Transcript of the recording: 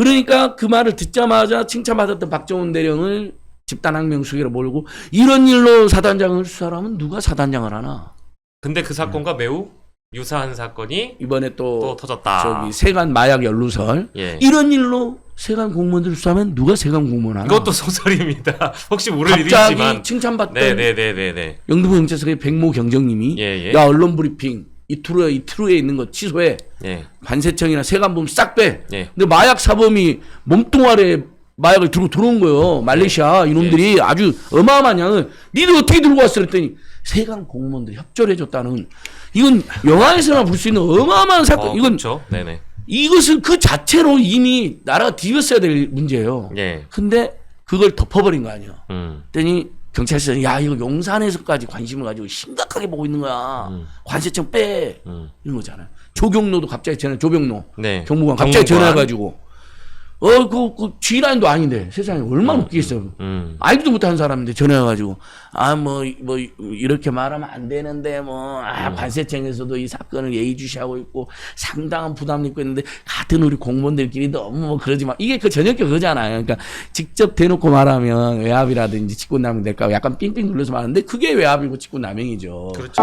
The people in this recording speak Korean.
그러니까 그 말을 듣자마자 칭찬받았던 박정훈 대령을 집단 항명 수계로 몰고 이런 일로 사단장을 수사하면 누가 사단장을 하나? 근데 그 사건과 매우 유사한 사건이 이번에 또 또 터졌다. 저기 세관 마약 연루설 예. 이런 일로 세관 공무원들 수사하면 누가 세관 공무원 하나? 이것도 소설입니다. 혹시 모를 갑자기 일이지만. 칭찬받던 네네네네네. 영등포 경찰서의 백모 경정님이 예, 예. 야 언론 브리핑 이 트루에 이 트루에 있는 거 취소해 예. 관세청이나 세관범 싹 빼. 예. 근데 마약 사범이 몸뚱아리에 마약을 들고 들어온 거예요. 말레이시아 이놈들이 예. 아주 어마어마한 양을 니들 어떻게 들고 왔어 그랬더니 세관 공무원들 협조해줬다는 이건 영화에서나 볼 수 있는 어마어마한 사건. 어, 이건 그렇죠. 네네. 이것은 그 자체로 이미 나라가 뒤졌어야 될 문제예요. 예. 근데 그걸 덮어버린 거 아니에요. 음. 그랬더니 경찰서는 야 이거 용산에서까지 관심을 가지고 심각하게 보고 있는 거야. 음. 관세청 빼 음. 이런 거잖아요. 조경로도 갑자기 전화 조병로 네. 경무관 갑자기 경무관. 전화해가지고 어 그 그 G라인도 아닌데 세상에 얼마나 웃기겠어요. 음. 알지도 못하는 사람인데 전화해가지고 아 뭐 뭐 이렇게 말하면 안 되는데 뭐 음. 아 관세청에서도 이 사건을 예의주시하고 있고 상당한 부담 입고 있는데 같은 우리 공무원들끼리 너무 뭐 그러지 마 이게 그 저녁에 그거잖아요. 그러니까 직접 대놓고 말하면 외압이라든지 직권남용 될까 약간 삥삥 눌러서 말하는데 그게 외압이고 직권남용이죠. 그렇죠.